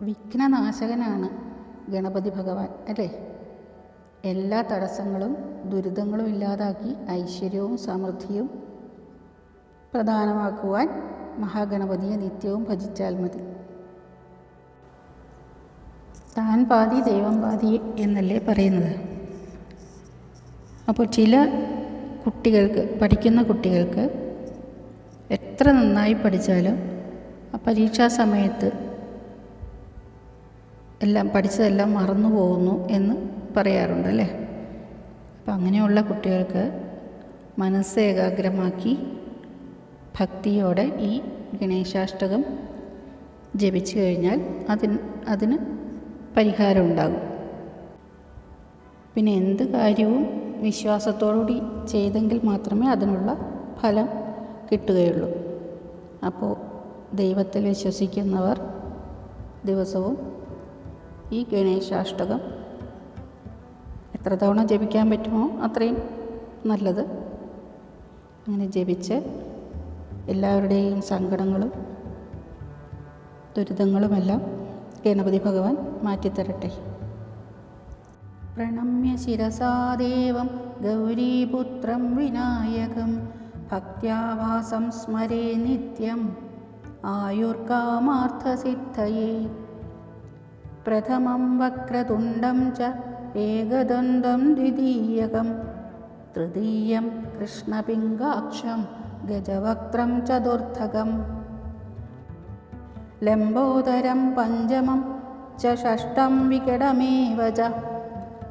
വിഘ്നനാശകനാണ് ഗണപതി ഭഗവാൻ അല്ലേ? എല്ലാ തടസ്സങ്ങളും ദുരിതങ്ങളും ഇല്ലാതാക്കി ഐശ്വര്യവും സമൃദ്ധിയും പ്രധാനമാക്കുവാൻ മഹാഗണപതിയെ നിത്യവും ഭജിച്ചാൽ മതി. താൻ പാതി ദൈവം പാതി എന്നല്ലേ പറയുന്നത്? അപ്പോൾ ചില കുട്ടികൾക്ക് പഠിക്കുന്ന കുട്ടികൾക്ക് എത്ര നന്നായി പഠിച്ചാലും ആ പരീക്ഷാ സമയത്ത് എല്ലാം പഠിച്ചതെല്ലാം മറന്നു പോകുന്നു എന്ന് പറയാറുണ്ട് അല്ലേ? അപ്പം അങ്ങനെയുള്ള കുട്ടികൾക്ക് മനസ്സ് ഏകാഗ്രമാക്കി ഭക്തിയോടെ ഈ ഗണേശാഷ്ടകം ജപിച്ചു കഴിഞ്ഞാൽ അതിന് അതിന് പരിഹാരം ഉണ്ടാകും. പിന്നെ എന്ത് കാര്യവും വിശ്വാസത്തോടുകൂടി ചെയ്തെങ്കിൽ മാത്രമേ അതിനുള്ള ഫലം കിട്ടുകയുള്ളൂ. അപ്പോൾ ദൈവത്തിൽ വിശ്വസിക്കുന്നവർ ദിവസവും ഈ ഗണേശാഷ്ടകം. എത്ര തവണ ജപിക്കാൻ പറ്റുമോ അത്രയും നല്ലത്. അങ്ങനെ ജപിച്ച് എല്ലാവരുടെയും സങ്കടങ്ങളും ദുരിതങ്ങളുമെല്ലാം ഗണപതി ഭഗവാൻ മാറ്റിത്തരട്ടെ. പ്രണമ്യ ശിരസാദേവം ഗൗരീപുത്രം വിനായകം ഭക്ത്യാവാസം സ്മരേ നിത്യം. ആയുർകാമാർത്ഥസിദ്ധയേ. प्रथमं वक्रतुण्डं च एकदण्डं द्वितीयकं तृतीयं कृष्णपिङ्गाक्षं गजवक्त्रं चतुर्थकं लम्बोदरं पञ्चमं च षष्ठं विकटमेव च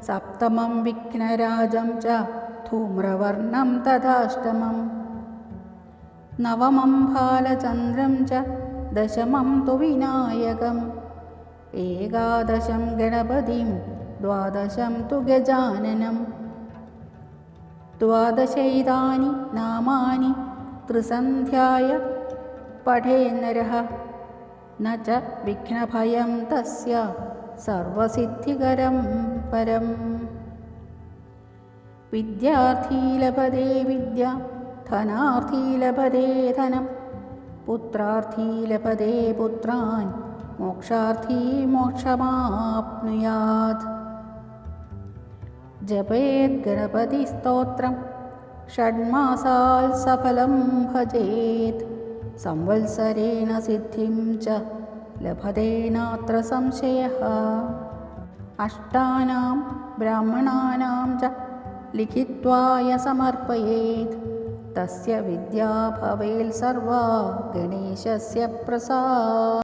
सप्तमं विघ्नराजं च धूम्रवर्णं तथाष्टमं नवमं बालचन्द्रं च दशमं तु विनायकम्। एकादशं गणपतिं द्वादशं तु गजाननं। द्वादशैतानि नामानि त्रिसन्ध्याय पठेन्नरः न च विघ्नभयं तस्य सर्वसिद्धिकरं परम्। विद्यार्थी लभते विद्या धनार्थी लभते धनं। पुत्रार्थी लभते पुत्रान्। मोक्षार्थी मोक्षमाप्नुयात्। जपेत् गणपतिस्तोत्रं षड्मासाल् सफलं भजेत्। संवत्सरेण सिद्धिं च लभते नात्र संशयः। अष्टानां ब्राह्मणानां च लिखित्वाय समर्पयेत् तस्य विद्या भवेत् सर्वा गणेशस्य प्रसा